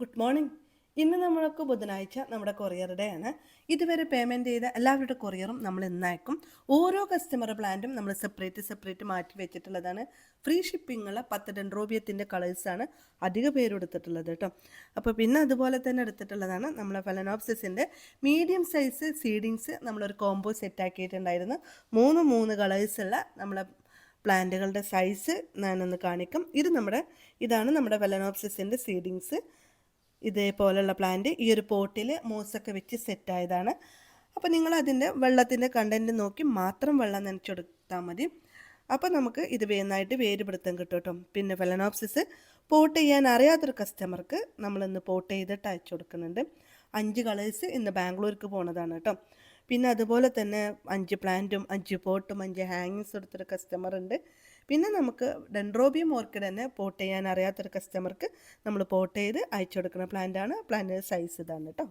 Good morning ഇന്ന് നമ്മൾക്ക് ബുധനാഴ്ച നമ്മുടെ കൊറിയർ ഡേ ആണ്. ഇതുവരെ പേയ്മെന്റ് ചെയ്ത എല്ലാവരുടെ കൊറിയറും നമ്മൾ ഇന്നയക്കും. ഓരോ കസ്റ്റമർ പ്ലാന്റും നമ്മൾ സെപ്പറേറ്റ് സെപ്പറേറ്റ് മാറ്റി വെച്ചിട്ടുള്ളതാണ്. ഫ്രീ ഷിപ്പിങ്ങുള്ള പത്ത് ഡെൻഡ്രോബിയത്തിന്റെ കളേഴ്സാണ് അധിക പേര് എടുത്തിട്ടുള്ളത് കേട്ടോ. അപ്പോൾ പിന്നെ അതുപോലെ തന്നെ എടുത്തിട്ടുള്ളതാണ് നമ്മളെ ഫലനോപ്സിസിന്റെ മീഡിയം സൈസ് സീഡിങ്സ് നമ്മളൊരു കോംബോ സെറ്റ് ആക്കിയിട്ടുണ്ടായിരുന്നു. മൂന്ന് മൂന്ന് കളേഴ്സുള്ള നമ്മളെ പ്ലാന്റുകളുടെ സൈസ് ഞാനൊന്ന് കാണിക്കും. ഇത് നമ്മുടെ ഇതാണ് നമ്മുടെ വെലനോപ്സിസിന്റെ സീഡിങ്സ് ഇതേപോലുള്ള പ്ലാന്റ് ഈ ഒരു പോട്ടിൽ മൂസൊക്കെ വെച്ച് സെറ്റായതാണ് അപ്പോൾ നിങ്ങൾ അതിന്റെ വെള്ളത്തിന്റെ കണ്ടന്റ് നോക്കി മാത്രം വെള്ളം നനച്ചെടുത്താൽ മതി. അപ്പോൾ നമുക്ക് ഇത് വേന്നായിട്ട് വേര് പിടുത്തം കിട്ടും കേട്ടോ പിന്നെ ഫലനോപ്സിസ് പോട്ട് ചെയ്യാൻ അറിയാത്തൊരു കസ്റ്റമർക്ക് നമ്മളിന്ന് പോട്ട് ചെയ്തിട്ട് അയച്ചു കൊടുക്കുന്നുണ്ട്. അഞ്ച് കളേഴ്സ് ഇന്ന് ബാംഗ്ലൂർക്ക് പോണതാണ് കേട്ടോ. പിന്നെ അതുപോലെ തന്നെ അഞ്ച് പ്ലാന്റും അഞ്ച് പോട്ടും അഞ്ച് ഹാങ്ങിങ്സ് എടുത്തൊരു കസ്റ്റമർ ഉണ്ട്. പിന്നെ നമുക്ക് ഡെൻഡ്രോബിയം ഓർക്കിഡ് തന്നെ പോട്ട് ചെയ്യാൻ അറിയാത്തൊരു കസ്റ്റമർക്ക് നമ്മൾ പോട്ട് ചെയ്ത് അയച്ചു കൊടുക്കുന്ന പ്ലാന്റാണ് പ്ലാന്റിന്റെ സൈസ് ഇതാണ് കേട്ടോ